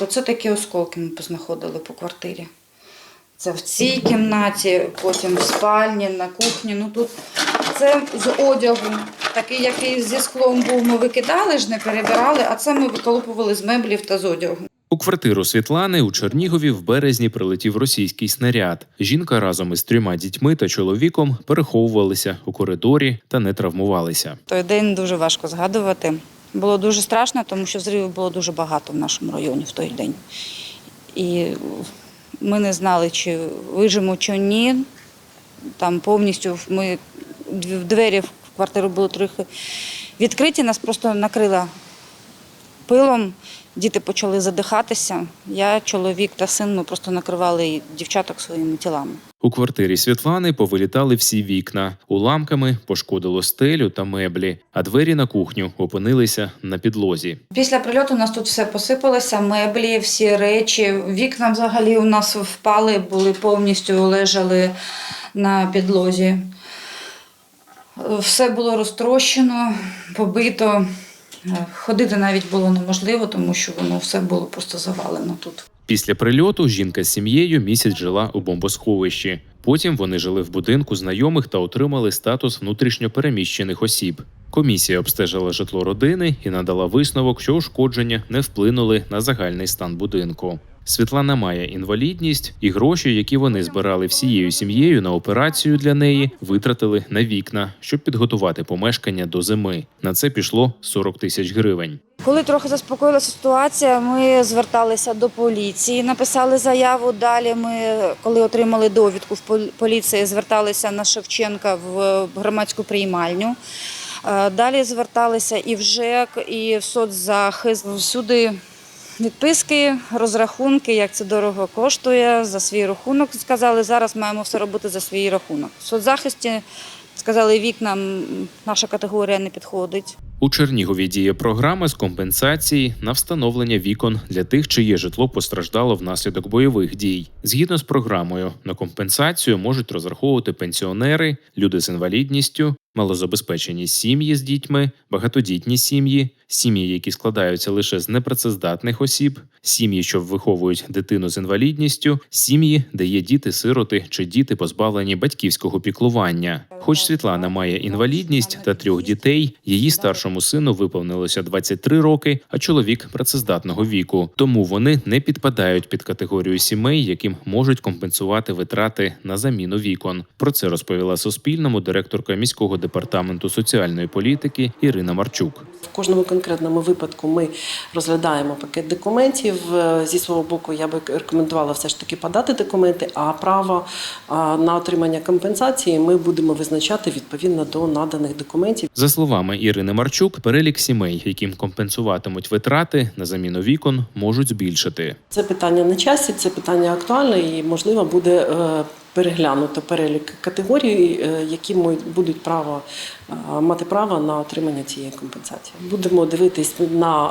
Оце такі осколки ми познаходили по квартирі. Це в цій кімнаті, потім в спальні, на кухні. Ну тут це з одягу. Такий, який зі склом був, ми викидали ж, не перебирали, а це ми виколупували з меблів та з одягу. У квартиру Світлани у Чернігові в березні прилетів російський снаряд. Жінка разом із трьома дітьми та чоловіком переховувалися у коридорі та не травмувалися. Той день дуже важко згадувати. Було дуже страшно, тому що зривів було дуже багато в нашому районі в той день. І ми не знали, чи вижимо, чи ні. Там повністю ми двері в квартиру були трохи відкриті, нас просто накрило пилом. Діти почали задихатися. Я, чоловік та син, ми просто накривали дівчаток своїми тілами. У квартирі Світлани повилітали всі вікна. Уламками пошкодило стелю та меблі, а двері на кухню опинилися на підлозі. Після прильоту у нас тут все посипалося, меблі, всі речі. Вікна взагалі у нас впали, були повністю лежали на підлозі. Все було розтрощено, побито. Ходити навіть було неможливо, тому що воно все було просто завалено тут. Після прильоту жінка з сім'єю місяць жила у бомбосховищі. Потім вони жили в будинку знайомих та отримали статус внутрішньопереміщених осіб. Комісія обстежила житло родини і надала висновок, що ушкодження не вплинули на загальний стан будинку. Світлана має інвалідність, і гроші, які вони збирали всією сім'єю на операцію для неї, витратили на вікна, щоб підготувати помешкання до зими. На це пішло 40 тисяч гривень. Коли трохи заспокоїлася ситуація, ми зверталися до поліції, написали заяву. Далі ми, коли отримали довідку в пол- поліції, зверталися на Шевченка в громадську приймальню. Е, Далі зверталися і в ЖЕК, і в соцзахист. Всюди відписки, розрахунки, як це дорого коштує за свій рахунок. Сказали, зараз маємо все робити за свій рахунок. В соцзахисті сказали, вікнам наша категорія не підходить. У Чернігові діє програма з компенсації на встановлення вікон для тих, чиє житло постраждало внаслідок бойових дій. Згідно з програмою, на компенсацію можуть розраховувати пенсіонери, люди з інвалідністю, малозабезпечені сім'ї з дітьми, багатодітні сім'ї, сім'ї, які складаються лише з непрацездатних осіб, сім'ї, що виховують дитину з інвалідністю, сім'ї, де є діти-сироти чи діти, позбавлені батьківського піклування. Хоч Світлана має інвалідність та трьох дітей, її старшому сину виповнилося 23 роки, а чоловік працездатного віку. Тому вони не підпадають під категорію сімей, яким можуть компенсувати витрати на заміну вікон. Про це розповіла Суспільному директорка міського департаменту соціальної політики Ірина Марчук. В кожному конкретному випадку ми розглядаємо пакет документів. Е, Зі свого боку, я би рекомендувала все ж таки подати документи, а право на отримання компенсації ми будемо визначати відповідно до наданих документів. За словами Ірини Марчук, перелік сімей, яким компенсуватимуть витрати на заміну вікон, можуть збільшити. Це питання на часі, це питання актуальне і можливо буде е, переглянуто перелік категорій, е, які будуть право е, мати право на отримання цієї компенсації. Будемо дивитись на е,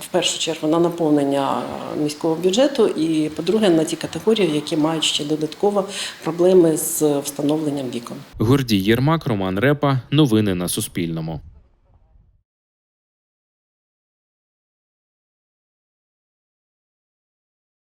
в першу чергу на наповнення міського бюджету, і по-друге, на ті категорії, які мають ще додатково проблеми з встановленням вікон. Гордій Єрмак, Роман Репа. Новини на Суспільному.